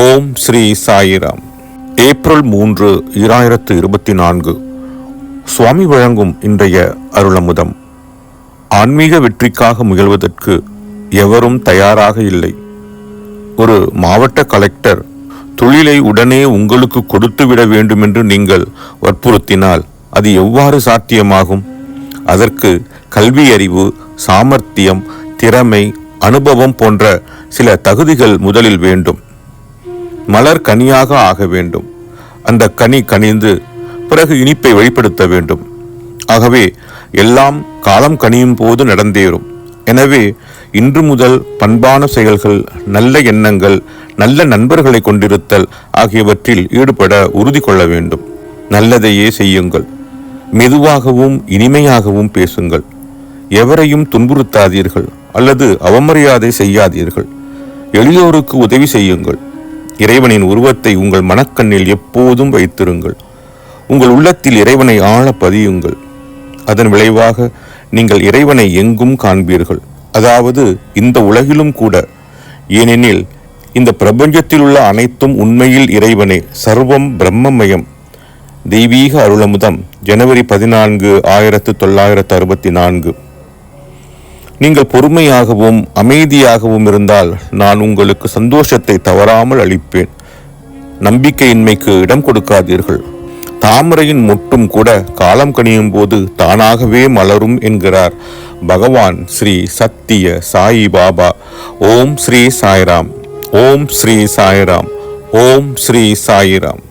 ஓம் Sri Sairam. April மூன்று இராயிரத்து இருபத்தி நான்கு. சுவாமி வழங்கும் இன்றைய அருளமுதம். ஆன்மீக வெற்றிக்காக முயல்வதற்கு எவரும் தயாராக இல்லை. ஒரு மாவட்ட கலெக்டர் தொழிலை உடனே உங்களுக்கு கொடுத்துவிட வேண்டுமென்று நீங்கள் வற்புறுத்தினால் அது எவ்வாறு சாத்தியமாகும்? அதற்கு கல்வி அறிவு சாமர்த்தியம் திறமை அனுபவம் போன்ற சில தகுதிகள் முதலில் வேண்டும். மலர் கனியாக ஆக வேண்டும். அந்த கனி கனிந்து பிறகு இனிப்பை வெளிப்படுத்த வேண்டும். ஆகவே எல்லாம் காலம் கனியும் போது நடந்தேறும். எனவே இன்று முதல் பண்பான செயல்கள் நல்ல எண்ணங்கள் நல்ல நண்பர்களை கொண்டிருத்தல் ஆகியவற்றில் ஈடுபட உறுதி கொள்ள வேண்டும். நல்லதையே செய்யுங்கள். மெதுவாகவும் இனிமையாகவும் பேசுங்கள். எவரையும் துன்புறுத்தாதீர்கள் அல்லது அவமரியாதை செய்யாதீர்கள். எளியோருக்கு உதவி செய்யுங்கள். இறைவனின் உருவத்தை உங்கள் மனக்கண்ணில் எப்போதும் வைத்திருங்கள். உங்கள் உள்ளத்தில் இறைவனை ஆழ பதியுங்கள். அதன் விளைவாக நீங்கள் இறைவனை எங்கும் காண்பீர்கள். அதாவது இந்த உலகிலும் கூட. ஏனெனில் இந்த பிரபஞ்சத்தில் உள்ள அனைத்தும் உண்மையில் இறைவனே சர்வம் பிரம்மமயம். தெய்வீக அருளமுதம் ஜனவரி பதினான்கு ஆயிரத்து தொள்ளாயிரத்து அறுபத்தி நான்கு. நீங்கள் பொறுமையாகவும் அமைதியாகவும் இருந்தால் நான் உங்களுக்கு சந்தோஷத்தை தவறாமல் அளிப்பேன். நம்பிக்கையின்மைக்கு இடம் கொடுக்காதீர்கள். தாமரையின் மொட்டும் கூட காலம் கணியும் போது தானாகவே மலரும் என்கிறார் பகவான் ஸ்ரீ சத்திய சாயி பாபா. ஓம் ஸ்ரீ சாய்ராம். ஓம் ஸ்ரீ சாய்ராம். ஓம் ஸ்ரீ சாய்ராம்.